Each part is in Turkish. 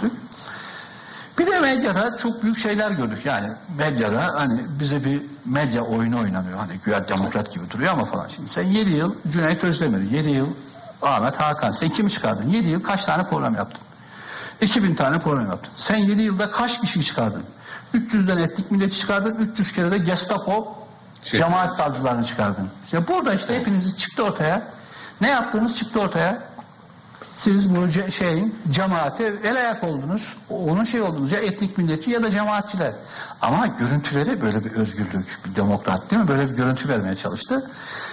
gördük. Bir de medyada çok büyük şeyler gördük. Yani medyada hani bize bir medya oyunu oynanıyor. Hani güya demokrat gibi duruyor ama falan. Şimdi sen 7 yıl Cüneyt Özdemir, 7 yıl Ahmet Hakan. Sen kimi çıkardın? 7 yıl kaç tane program yaptın? 2000 tane program yaptın. Sen 7 yılda kaç kişi çıkardın? 300'den etnik milleti çıkardın. 300 kere de Gestapo Şey- cemaat savcılarını çıkardın. İşte burada işte hepiniz çıktı ortaya. Ne yaptığınız çıktı ortaya. Siz bu şeyin cemaate el ayak oldunuz. Onun şey oldunuz ya etnik milliyetçi ya da cemaatçiler. Ama görüntüleri böyle bir özgürlük, bir demokrat değil mi? Böyle bir görüntü vermeye çalıştı.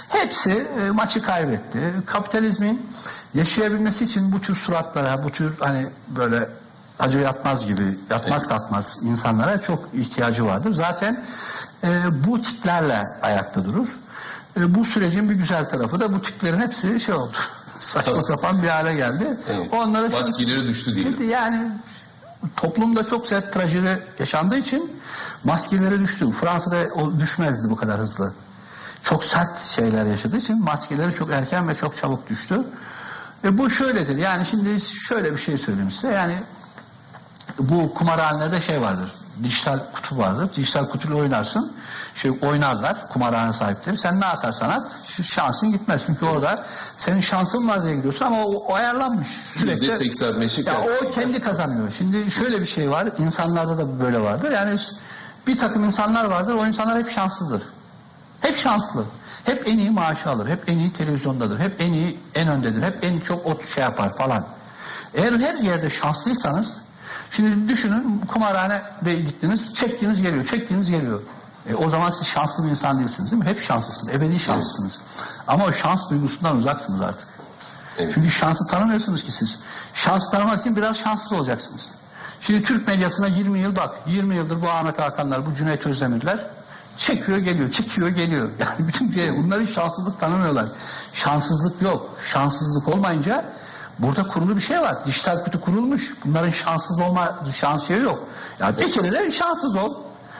Hepsi e, maçı kaybetti. Kapitalizmin yaşayabilmesi için bu tür suratlara, bu tür hani böyle acı yatmaz gibi, yatmaz kalkmaz insanlara çok ihtiyacı vardır. Zaten e, bu tiplerle ayakta durur. E, bu sürecin bir güzel tarafı da bu tiplerin hepsi şey oldu. Saçma Tas- sapan bir hale geldi. Evet. Onları Maskeleri düştü diyelim. Şimdi yani toplumda çok sert trajedi yaşandığı için maskeleri düştü. Fransa'da o düşmezdi bu kadar hızlı. Çok sert şeyler yaşadığı için maskeleri çok erken ve çok çabuk düştü. E bu şöyledir. Yani şimdi şöyle bir şey söyleyeyim size. Yani bu kumarhanelerde şey vardır. Dijital kutu vardır. Dijital kutuyla oynarsın. Şey oynarlar kumarhane sahipleri. Sen ne atarsan at şansın gitmez. Çünkü orada senin şansın var diye gidiyorsun ama o, o ayarlanmış. Sürekli. %85'i Ya kendi. o kendi kazanıyor. Şimdi şöyle bir şey var. insanlarda da böyle vardır. Yani bir takım insanlar vardır. O insanlar hep şanslıdır. Hep şanslı. Hep en iyi maaşı alır. Hep en iyi televizyondadır. Hep en iyi en öndedir. Hep en çok ot şey yapar falan. Eğer her yerde şanslıysanız şimdi düşünün kumarhanede gittiniz çektiğiniz geliyor. Çektiğiniz geliyor. E, o zaman siz şanslı bir insan değilsiniz değil mi? Hep şanslısınız. Ebedi şanslısınız. Ama o şans duygusundan uzaksınız artık. Evet. Çünkü şansı tanımıyorsunuz ki siz. Şans tanımak için biraz şanssız olacaksınız. Şimdi Türk medyasına 20 yıl bak. 20 yıldır bu Ahmet Hakanlar, bu Cüneyt Özdemirler çekiyor geliyor, çekiyor geliyor. Yani bütün şey, bunların şanssızlık tanımıyorlar. Şanssızlık yok. Şanssızlık olmayınca burada kurulu bir şey var. Dijital kutu kurulmuş. Bunların şanssız olma şans şeyi yok. Ya bir kere de şanssız ol.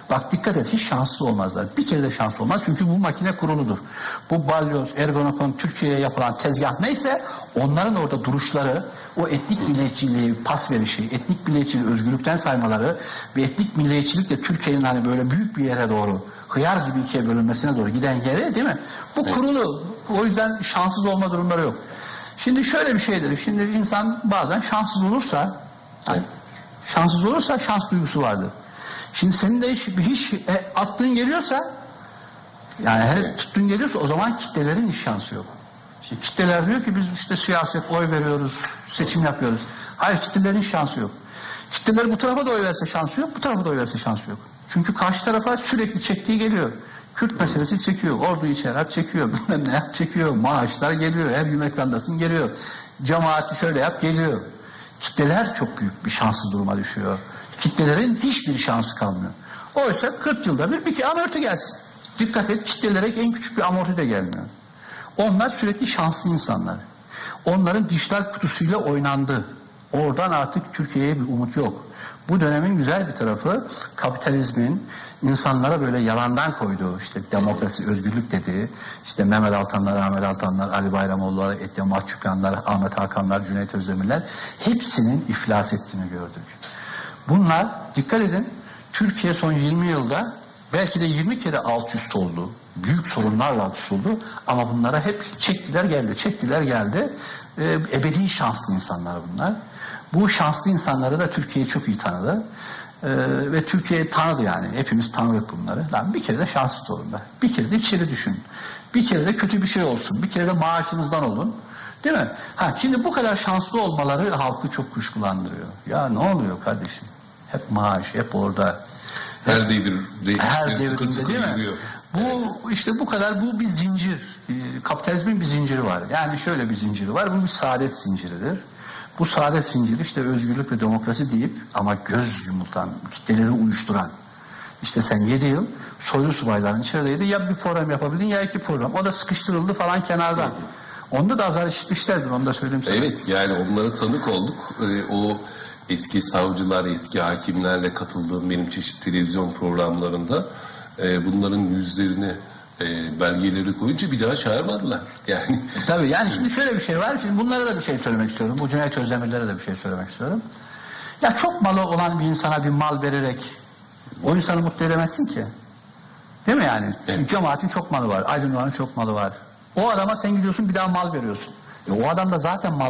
Bak dikkat et hiç şanssız olmazlar. Bir kere de şanslı olmaz çünkü bu makine kuruludur. Bu balyoz, ergonokon, Türkiye'ye yapılan tezgah neyse onların orada duruşları, o etnik milliyetçiliği pas verişi, etnik milliyetçiliği özgürlükten saymaları ve etnik milliyetçilikle Türkiye'nin hani böyle büyük bir yere doğru hıyar gibi ikiye bölünmesine doğru giden yere değil mi? Bu kurulu. O yüzden şanssız olma durumları yok. Şimdi şöyle bir şeydir. Şimdi insan bazen şanssız olursa hani şanssız olursa şans duygusu vardır. Şimdi senin de hiç, hiç e, attığın geliyorsa yani her tuttuğun geliyorsa o zaman kitlelerin hiç şansı yok. Şimdi kitleler diyor ki biz işte siyaset oy veriyoruz, seçim yapıyoruz. Hayır kitlelerin şansı yok. Kitleler bu tarafa da oy verse şansı yok, bu tarafa da oy verse şansı yok. Çünkü karşı tarafa sürekli çektiği geliyor. Kürt meselesi çekiyor, ordu içeri çekiyor, bilmem ne yap çekiyor, maaşlar geliyor, her gün ekrandasın geliyor. Cemaati şöyle yap geliyor. Kitleler çok büyük bir şanssız duruma düşüyor. Kitlelerin hiçbir şansı kalmıyor. Oysa 40 yılda bir bir amorti gelsin. Dikkat et kitlelere en küçük bir amorti de gelmiyor. Onlar sürekli şanslı insanlar. Onların dijital kutusuyla oynandı. Oradan artık Türkiye'ye bir umut yok. Bu dönemin güzel bir tarafı kapitalizmin insanlara böyle yalandan koyduğu işte demokrasi, özgürlük dediği işte Mehmet Altanlar, Ahmet Altanlar, Ali Bayramoğulları, Etyen Mahçupyanlar, Ahmet Hakanlar, Cüneyt Özdemirler hepsinin iflas ettiğini gördük. Bunlar dikkat edin Türkiye son 20 yılda belki de 20 kere alt üst oldu. Büyük sorunlarla alt üst oldu. Ama bunlara hep çektiler geldi, çektiler geldi. Ee, ebedi şanslı insanlar bunlar. Bu şanslı insanları da Türkiye çok iyi tanıdı. Ee, ve Türkiye tanıdı yani. Hepimiz tanıdık bunları. Lan bir kere de şanslı olun da. Bir kere de içeri düşün. Bir kere de kötü bir şey olsun. Bir kere de maaşınızdan olun. Değil mi? Ha, şimdi bu kadar şanslı olmaları halkı çok kuşkulandırıyor. Ya ne oluyor kardeşim? Hep maaş, hep orada. Her devir de, Her tıkır değil mi? yürüyor. Bu işte bu kadar bu bir zincir. Ee, Kapitalizmin bir zinciri var. Yani şöyle bir zinciri var. Bu bir saadet zinciridir. Bu saadet zinciri işte özgürlük ve demokrasi deyip ama göz yumultan, kitleleri uyuşturan. İşte sen 7 yıl soylu subayların içerideydi. Ya bir program yapabildin ya iki program. O da sıkıştırıldı falan kenardan. Onda da azar işitmişlerdir onu da söyleyeyim sana. Evet yani onlara tanık olduk. Ee, o eski savcılar, eski hakimlerle katıldığım benim çeşitli televizyon programlarında e, bunların yüzlerini e, belgeleri koyunca bir daha çağırmadılar. Yani Tabii yani şimdi şöyle bir şey var. Şimdi bunlara da bir şey söylemek istiyorum. Bu Cüneyt Özdemirlere de bir şey söylemek istiyorum. Ya çok malı olan bir insana bir mal vererek o insanı mutlu edemezsin ki. Değil mi yani? Şimdi cemaatin çok malı var. Aydın Doğan'ın çok malı var. O adama sen gidiyorsun bir daha mal veriyorsun. E o adam da zaten mal